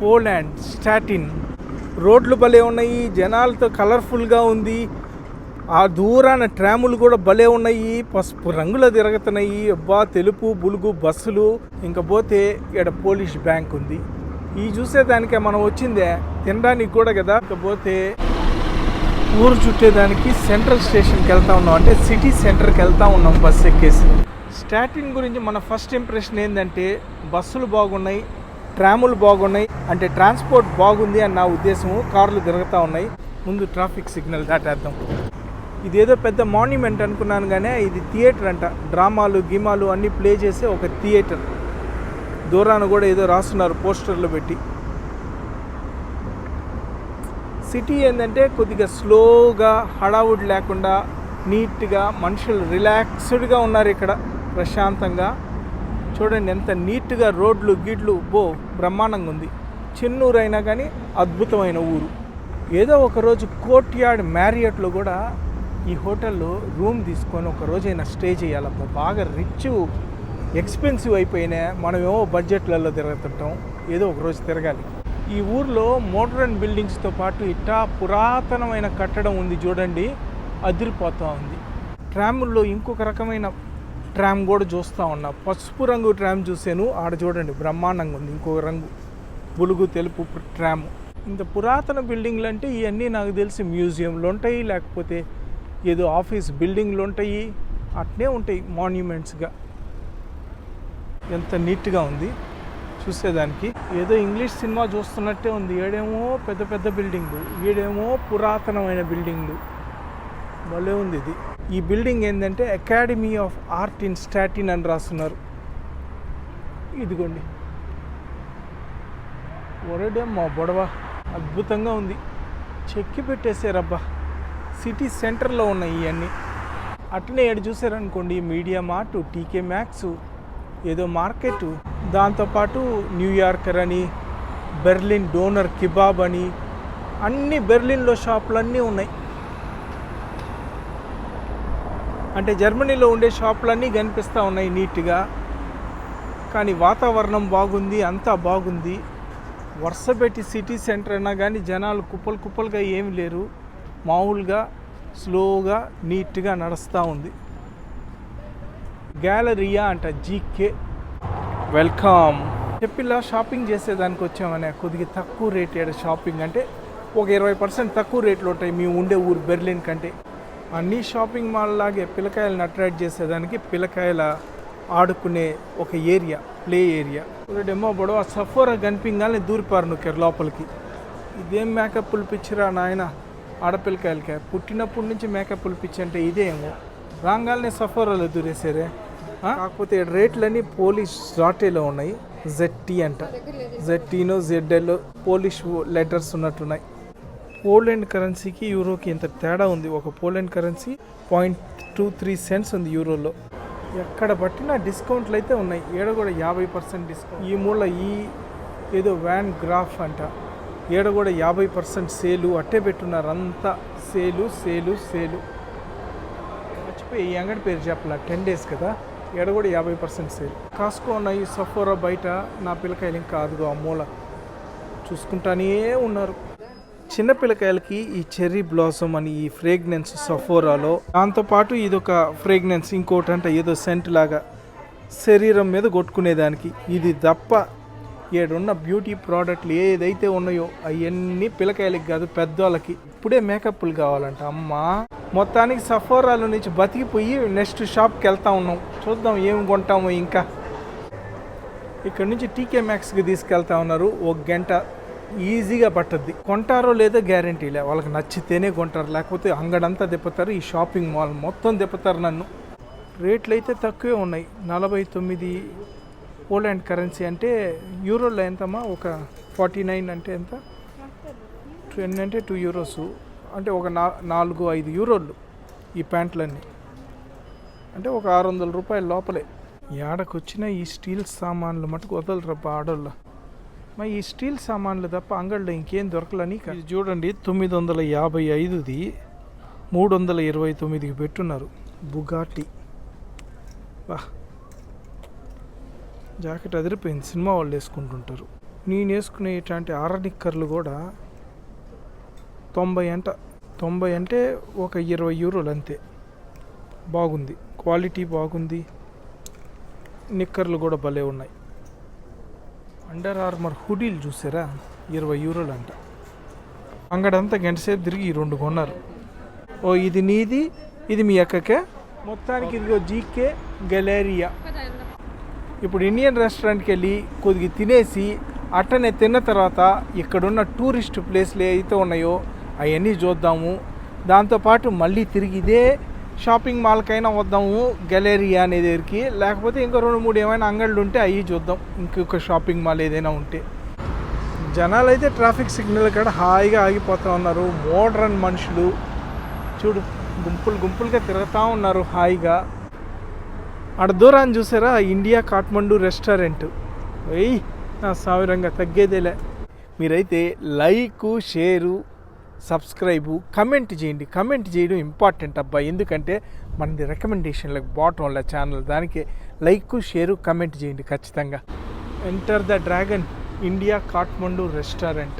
Poland statin. రోడ్లు భలే ఉన్నాయి జనాలతో కలర్ఫుల్గా ఉంది. ఆ దూరాన ట్రాములు కూడా భలే ఉన్నాయి పసుపు రంగులో తిరుగుతున్నాయి. అబ్బా తెలుపు బులుగు బస్సులు. ఇంకా పోతే ఇక్కడ పోలీష్ బ్యాంక్ ఉంది. ఈ చూసేదానికే మనం వచ్చిందే తినడానికి కూడా కదా. ఇకపోతే ఊరు చుట్టేదానికి సెంట్రల్ స్టేషన్కి వెళ్తా ఉన్నాం. అంటే సిటీ సెంటర్కి వెళ్తా ఉన్నాం బస్ ఎక్కేసి. స్టాటిన్ గురించి మన ఫస్ట్ ఇంప్రెషన్ ఏంటంటే బస్సులు బాగున్నాయి ట్రాములు బాగున్నాయి అంటే ట్రాన్స్పోర్ట్ బాగుంది అని నా ఉద్దేశము కార్లు తిరుగుతూ ఉన్నాయి. ముందు ట్రాఫిక్ సిగ్నల్ దాటేద్దాం. ఇదేదో పెద్ద మాన్యుమెంట్ అనుకున్నాను కానీ ఇది థియేటర్ అంట. డ్రామాలు గీమాలు అన్నీ ప్లే చేసే ఒక థియేటర్. దూరాన కూడా ఏదో రాస్తున్నారు పోస్టర్లు పెట్టి. సిటీ ఏంటంటే కొద్దిగా స్లోగా హడావుడి లేకుండా నీట్గా మనుషులు రిలాక్స్డ్గా ఉన్నారు ఇక్కడ ప్రశాంతంగా. చూడండి ఎంత నీట్గా రోడ్లు గీడ్లు బో బ్రహ్మాండంగా ఉంది. చిన్నూరు అయినా కానీ అద్భుతమైన ఊరు. ఏదో ఒకరోజు కోర్ట్ యార్డ్ మ్యారియట్లో కూడా ఈ హోటల్లో రూమ్ తీసుకొని ఒక రోజైనా స్టే చేయాలబ్బా బాగా రిచ్ ఎక్స్పెన్సివ్ అయిపోయినా మనమేమో బడ్జెట్లలో తిరుగుతుంటాం. ఏదో ఒక రోజు తిరగాలి. ఈ ఊర్లో మోడర్న్ బిల్డింగ్స్తో పాటు ఇట్టా పురాతనమైన కట్టడం ఉంది చూడండి. అదిరిపోతూ ఉంది. ట్రాముల్లో ఇంకొక రకమైన ట్రామ్ కూడా చూస్తూ ఉన్నా. పసుపు రంగు ట్రామ్ చూశాను. ఆడ చూడండి బ్రహ్మాండంగా ఉంది. ఇంకో రంగు బులుగు తెలుపు ట్రామ్. ఇంత పురాతన బిల్డింగ్లు అంటే ఇవన్నీ నాకు తెలిసి మ్యూజియంలు ఉంటాయి లేకపోతే ఏదో ఆఫీస్ బిల్డింగ్లు ఉంటాయి. అట్నే ఉంటాయి మాన్యుమెంట్స్గా. ఎంత నీట్గా ఉంది చూసేదానికి. ఏదో ఇంగ్లీష్ సినిమా చూస్తున్నట్టే ఉంది. ఏడేమో పెద్ద పెద్ద బిల్డింగ్లు ఈడేమో పురాతనమైన బిల్డింగ్లు. భలే ఉంది ఇది. ఈ బిల్డింగ్ ఏంటంటే academy of art in Staten అని రాస్తున్నారు. ఇదిగోండి. ఒరడే మా బొడవ. అద్భుతంగా ఉంది. చెక్కి పెట్టేశారబ్బా. సిటీ సెంటర్లో ఉన్నాయి ఇవన్నీ అట్లనే ఏడు చూసారనుకోండి మీడియా మార్ట్ టీకే మ్యాక్స్ ఏదో మార్కెట్ దాంతోపాటు న్యూయార్కర్ అని బెర్లిన్ డోనర్ కిబాబ్ అని అన్ని బెర్లిన్లో షాపులు అన్నీ ఉన్నాయి. అంటే జర్మనీలో ఉండే షాపులన్నీ కనిపిస్తూ ఉన్నాయి నీట్గా. కానీ వాతావరణం బాగుంది అంతా బాగుంది. వర్షపెట్టి సిటీ సెంటర్ అయినా కానీ జనాలు కుప్పలు కుప్పలుగా ఏమి లేరు. మామూలుగా స్లోగా నీట్గా నడుస్తూ ఉంది. గ్యాలరియా అంట జీకే. వెల్కమ్. చెప్పిలా షాపింగ్ చేసేదానికి వచ్చామనే కొద్దిగా తక్కువ రేట్ ఏడ షాపింగ్ అంటే ఒక ఇరవై పర్సెంట్ తక్కువ రేట్లు ఉంటాయి. మేము ఉండే ఊరు బెర్లిన్ కంటే. అన్ని షాపింగ్ మాల్ లాగే పిల్లకాయలను అట్రాక్ట్ చేసేదానికి పిల్లకాయల ఆడుకునే ఒక ఏరియా ప్లే ఏరియా. డెమో బొడవ సఫోరా కనిపించాలని దూరిపారు నువ్వు లోపలికి. ఇదేం మేకప్ పిచ్చిరా నాయన? ఆడపిల్లకాయలకి పుట్టినప్పటి నుంచి మేకప్ పిచ్చి అంటే ఇదేమో రాగానే సఫోరాలో దూరేసారే కాకపోతే రేట్లన్నీ పోలిష్ జాటేలో ఉన్నాయి. జెట్టి అంట. జెట్టీనో జెడ్ఎల్ పోలిష్ లెటర్స్ ఉన్నట్టున్నాయి. పోలాండ్ కరెన్సీకి యూరోకి ఇంత తేడా ఉంది. ఒక Poland currency point two three cents ఉంది యూరోలో. ఎక్కడ పట్టినా డిస్కౌంట్లు అయితే ఉన్నాయి. ఏడ కూడా యాభై పర్సెంట్ డిస్కౌంట్. ఈ మూల ఈ ఏదో వ్యాన్ గ్రాఫ్ అంట. ఏడ కూడా యాభై పర్సెంట్ సేలు అట్టే పెట్టున్నారు అంతా సేలు సేలు సేలు. మర్చిపోయి ఈ అంగడి పేరు చెప్పాల. టెన్ డేస్ కదా. ఏడ కూడా యాభై పర్సెంట్ సేల్. కాస్కో ఉన్నాయి సఫోరా బయట. నా పిల్లకాయలు ఇంకా అదిగో ఆ మూల. చూసుకుంటానే ఉన్నారు. చిన్న పిల్లకాయలకి ఈ చెర్రీ బ్లాసమ్ అని ఈ ఫ్రేగ్నెన్స్ సఫోరాలో దాంతోపాటు ఇదొక ఫ్రేగ్నెన్స్ ఇంకోటి అంటే ఏదో సెంట్ లాగా శరీరం మీద కొట్టుకునేదానికి. ఇది తప్ప ఏడున్న బ్యూటీ ప్రోడక్ట్లు ఏదైతే ఉన్నాయో అవన్నీ పిల్లకాయలకి కాదు పెద్దవాళ్ళకి ఇప్పుడే మేకప్లు కావాలంట. అమ్మా! మొత్తానికి సఫోరాల నుంచి బతికిపోయి నెక్స్ట్ షాప్కి వెళ్తా ఉన్నాం. చూద్దాం ఏం కొంటామో ఇంకా. ఇక్కడ నుంచి టీకే మ్యాక్స్కి తీసుకెళ్తా ఉన్నారు. ఒక గంట ఈజీగా పట్టద్ది. కొంటారో లేదో గ్యారంటీలే వాళ్ళకి నచ్చితేనే కొంటారు. లేకపోతే అంగడంతా తిప్పుతారు ఈ షాపింగ్ మాల్ మొత్తం తిప్పుతారు నన్ను. రేట్లు అయితే తక్కువే ఉన్నాయి. నలభై తొమ్మిది పోలాండ్ కరెన్సీ అంటే యూరోలో ఎంతమ్మా? ఒక ఫార్టీ నైన్ అంటే ఎంత? టెన్ అంటే టూ యూరోస్ అంటే ఒక నా నాలుగు ఐదు యూరోలు ఈ ప్యాంట్లన్నీ. అంటే ఒక ఆరు వందల రూపాయల లోపలే. ఏడకొచ్చిన ఈ స్టీల్ సామాన్లు మటుకు వదలరబ్బా ఆడోళ్ళు. మరి ఈ స్టీల్ సామాన్లు తప్ప అంగడిలో ఇంకేం దొరకలని చూడండి తొమ్మిది వందల యాభై ఐదుది మూడు వందల ఇరవై తొమ్మిదికి పెట్టున్నారు. బుగాటి. వా జాకెట్ అదిరిపోయింది సినిమా వాళ్ళు వేసుకుంటుంటారు. నేను వేసుకునేటువంటి ఆరనిక్కర్లు నిక్కర్లు కూడా తొంభై అంట తొంభై అంటే ఒక ఇరవై యూరోలు అంతే. బాగుంది. క్వాలిటీ బాగుంది. నిక్కర్లు కూడా భలే ఉన్నాయి. అండర్ ఆర్మర్ హుడీలు చూసారా? ఇరవై యూరోలు అంట అంగడంతా గంటసేపు తిరిగి ఈ రెండు కొన్నారు. ఓ ఇది నీది ఇది మీ అక్కకే? మొత్తానికి ఇదిగో జీకే గెలేరియా. ఇప్పుడు ఇండియన్ రెస్టారెంట్కి వెళ్ళి కొద్దిగా తినేసి అట్టనే తిన్న తర్వాత ఇక్కడున్న టూరిస్ట్ ప్లేస్లు ఏవైతే ఉన్నాయో అవన్నీ చూద్దాము. దాంతోపాటు మళ్ళీ తిరిగి ఇదే షాపింగ్ మాల్కైనా వద్దాము గెలేరియా అనే దగ్గరికి. లేకపోతే ఇంకా రెండు మూడు ఏమైనా అంగళ్ళు ఉంటే అవి చూద్దాం. ఇంకొక షాపింగ్ మాల్ ఏదైనా ఉంటే. జనాలు అయితే ట్రాఫిక్ సిగ్నల్ కాడ హాయిగా ఆగిపోతూ ఉన్నారు. మోడ్రన్ మనుషులు. చూడు గుంపులు గుంపులుగా తిరుగుతూ ఉన్నారు హాయిగా. అక్కడ దూరాన్ని చూసారా? India Kathmandu restaurant. వెయ్యి నా సావిరంగా తగ్గేదేలే. మీరైతే లైకు షేరు సబ్స్క్రైబు కమెంట్ చేయండి. కమెంట్ చేయడం ఇంపార్టెంట్ అబ్బా. ఎందుకంటే మనది రికమెండేషన్లకు వల్ల ఛానల్. దానికి లైక్ షేరు కమెంట్ చేయండి ఖచ్చితంగా. Enter the dragon India Kathmandu restaurant